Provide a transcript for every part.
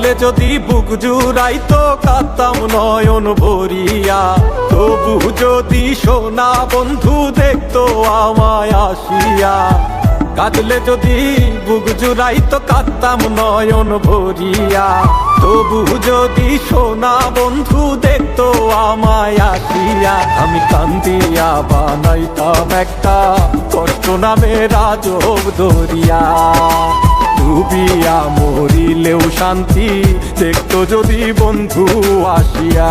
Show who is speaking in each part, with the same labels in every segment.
Speaker 1: কাঁদলে যদি বুক জুড়াইতো কাতাম নয়ন ভরিয়া। তবু যদি সোনা বন্ধু দেখতো আমায় আসিয়া। কাঁদলে যদি বুক জুড়াইতো কাতাম নয়ন ভরিয়া। তবু যদি সোনা বন্ধু দেখতো আমায় আসিয়া। আমি কান্দিয়া বানাইতাম একটা কষ্ট নামে রাজব দরিয়া ডুবিয়া মরিলেও শান্তি দেখতো যদি বন্ধু আসিয়া।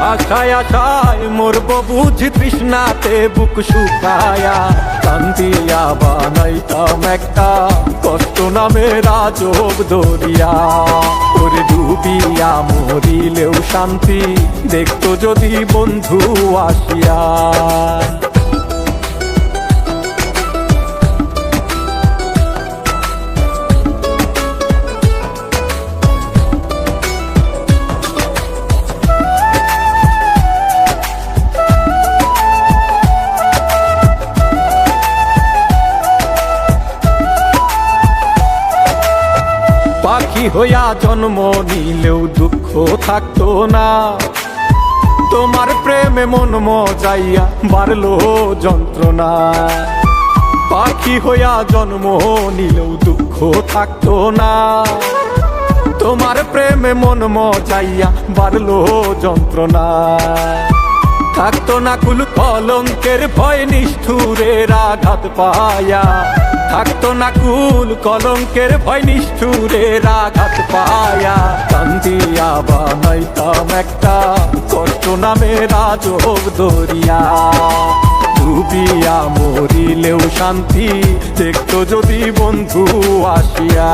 Speaker 1: আশায় আশায় মরব বুঝি তৃষ্ণাতে, বুক শুকায়া কান্দিয়া বানাইতাম একটা। কষ্ট নামে রাজব দরিয়া করে ডুবিয়া মরিলেও শান্তি দেখতো যদি বন্ধু আসিয়া। পাখি হইয়া জন্ম নিলেও দুঃখ থাকতো না। তোমার প্রেমে মন মজাইয়া বাড়লো যন্ত্রণা। পাখি হইয়া জন্ম নিলেও দুঃখ থাকতো না। তোমার প্রেমে মন মজাইয়া বাড়লো যন্ত্রণা। থাকতো না কুল কলঙ্কের ভয় নিষ্ঠুরের আঘাত পায়া। থাকতো না কুল, কলঙ্কের ভয় নিষ্ঠুরের আঘাত পায়া। কান্দিয়া বানাইতাম একটা কষ্ট নামে রাজব দরিয়া ডুবিয়া মরিলেও শান্তি দেখতো যদি বন্ধু আসিয়া।